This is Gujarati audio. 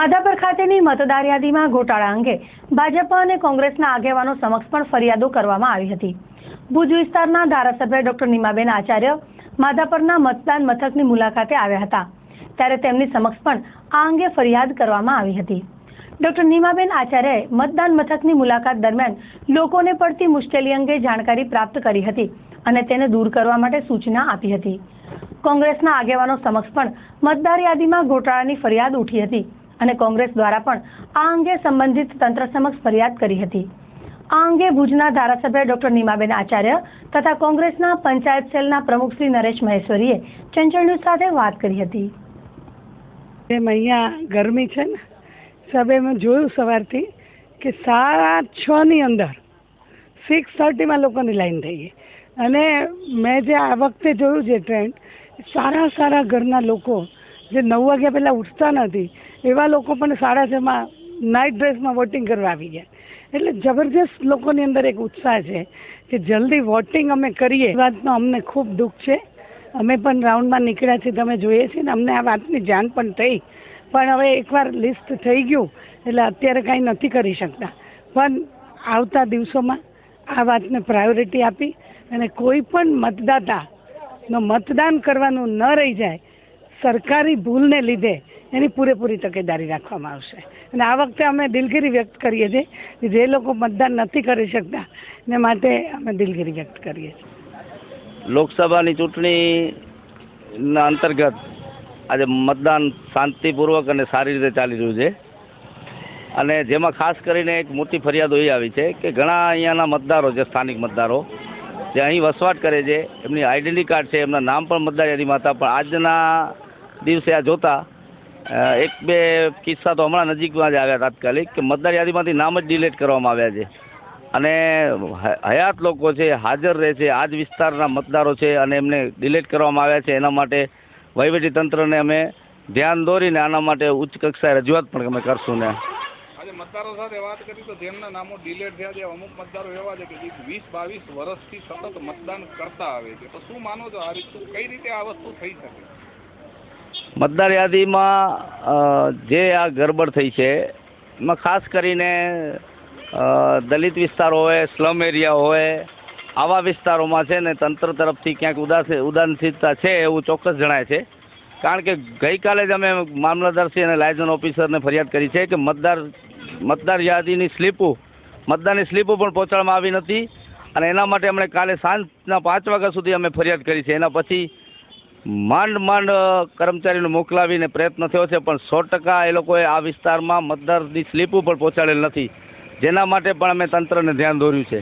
માધાપર ખાતેની મતદાર યાદીમાં ગોટાળા અંગે ભાજપ અને કોંગ્રેસના આગેવાનો સમક્ષ પણ ફરિયાદો કરવામાં આવી હતી. ભુજ વિસ્તારના ધારાસભ્ય ડોક્ટર નીમાબેન આચાર્ય માધાપરના મતદાન મથકની મુલાકાતે આવ્યા હતા. ત્યારે તેમની સમક્ષ પણ આ અંગે ફરિયાદ કરવામાં આવી હતી. ડોક્ટર નીમાબેન આચાર્યએ મતદાન મથકની મુલાકાત દરમિયાન લોકોને પડતી મુશ્કેલી અંગે જાણકારી પ્રાપ્ત કરી હતી અને તેને દૂર કરવા માટે સૂચના આપી હતી. કોંગ્રેસના આગેવાનો સમક્ષ પણ મતદાર યાદીમાં ગોટાળાની ફરિયાદ ઉઠી હતી. અને કોંગ્રેસ દ્વારા પણ આ અંગે સંબંધિત તંત્ર સમક્ષ ફરિયાદ કરી હતી. આ અંગે ભુજના ધારાસભ્ય ડોક્ટર નીમાબેન આચાર્ય તથા કોંગ્રેસના પંચાયત સેલના પ્રમુખ શ્રી નરેશ મહેશ્વરીએ ચંચળ ન્યૂઝ સાથે વાત કરી હતી. એમ અહીંયા ગરમી છે ને સબે મેં જોયું સવારથી કે સાડા છની અંદર સિક્સ થર્ટીમાં લોકોની લાઈન થઈ ગઈ. અને મેં જે આ વખતે જોયું છે ટ્રેન્ડ સારા સારા ઘરના લોકો જે નવ વાગ્યા પહેલાં ઉઠતા નથી, એવા લોકો પણ સાડા છમાં નાઇટ ડ્રેસમાં વોટિંગ કરવા આવી ગયા. એટલે જબરજસ્ત લોકોની અંદર એક ઉત્સાહ છે કે જલ્દી વોટિંગ અમે કરીએ. એ વાતનો અમને ખૂબ દુઃખ છે. અમે પણ રાઉન્ડમાં નીકળ્યા છીએ, તમે જોઈએ છીએ ને, અમને આ વાતની જાણ પણ થઈ. પણ હવે એકવાર લિસ્ટ થઈ ગયું, એટલે અત્યારે કાંઈ નથી કરી શકતા. પણ આવતા દિવસોમાં આ વાતને પ્રાયોરિટી આપી અને કોઈ પણ મતદાતાનો મતદાન કરવાનું ન રહી જાય સરકારી ભૂલને લીધે એની પૂરેપૂરી તકેદારી રાખવામાં આવશે. અને આ વખતે અમે દિલગીરી વ્યક્ત કરીએ છીએ જે લોકો મતદાન નથી કરી શકતા ને માટે અમે દિલગીરી વ્યક્ત કરીએ છીએ. લોકસભાની ચૂંટણીના અંતર્ગત આજે મતદાન શાંતિપૂર્વક અને સારી રીતે ચાલી રહ્યું છે. અને જેમાં ખાસ કરીને એક મોટી ફરિયાદો એ આવી છે કે ઘણા અહીંયાના મતદારો છે સ્થાનિક મતદારો, જે અહીં વસવાટ કરે છે, એમની આઈડેન્ટિટી કાર્ડ છે, એમના નામ પણ મતદાર યાદીમાં હતા પણ આજના દિવસે આ જોતા એક બે કિસ્સા તો હમણાં નજીકમાં જ આવ્યા તાત્કાલિક કે મતદાર યાદીમાંથી નામ જ ડિલીટ કરવામાં આવ્યા છે. અને હયાત લોકો છે, હાજર રહે છે, આ જ વિસ્તારના મતદારો છે અને એમને ડિલીટ કરવામાં આવ્યા છે. એના માટે વહીવટી તંત્રને અમે ધ્યાન દોરીને આના માટે ઉચ્ચ કક્ષાએ રજૂઆત પણ અમે કરશું ને. મતદારો સાથે વાત કરી તો જેમના નામો ડિલેટ થયા છે, અમુક મતદારો એવા છે કે વીસ બાવીસ વર્ષથી સતત મતદાન કરતા આવે છે. તો શું માનો છો આ રીતનું કઈ રીતે આ વસ્તુ થઈ શકે? મતદાર યાદીમાં જે આ ગરબડ થઈ છે, એમાં ખાસ કરીને દલિત વિસ્તાર હોય, સ્લમ એરિયા હોય, આવા વિસ્તારોમાં છે ને તંત્ર તરફથી ક્યાંક ઉદાસ, ઉદાસીનતા છે એવું ચોક્કસ જણાય છે. કારણ કે ગઈકાલે જ અમે મામલતદારશ્રી અને લાયઝન ઓફિસરને ફરિયાદ કરી છે કે મતદાર મતદાર યાદીની સ્લીપો, મતદારની સ્લીપો પણ પહોંચાડવામાં આવી નથી. અને એના માટે અમને કાલે સાંજના પાંચ વાગ્યા સુધી અમે ફરિયાદ કરી છે. એના પછી માંડ માંડ કર્મચારીને મોકલાવીને પ્રયત્ન થયો છે, પણ સો ટકા એ લોકોએ આ વિસ્તારમાં મતદારની સ્લીપ ઉપર પહોંચાડેલ નથી. જેના માટે પણ અમે તંત્રને ધ્યાન દોર્યું છે.